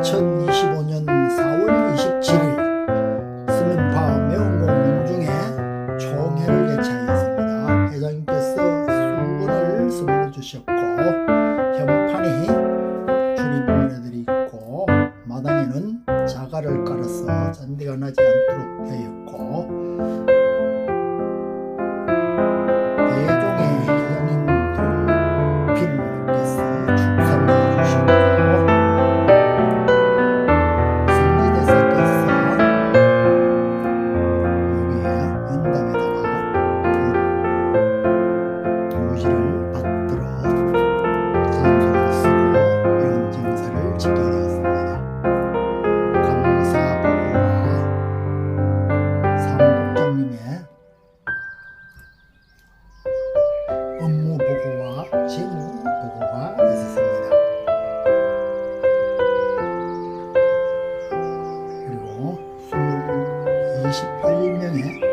2025년 4월 27일 스민파 매운공 중에 총회를 개최하였습니다. 회장님께서 수건을 선물해 주셨고 현판이 출입문에들 있고 마당에는 자갈을 깔아서 잔디가 나지 않도록 되어 있고 2018년에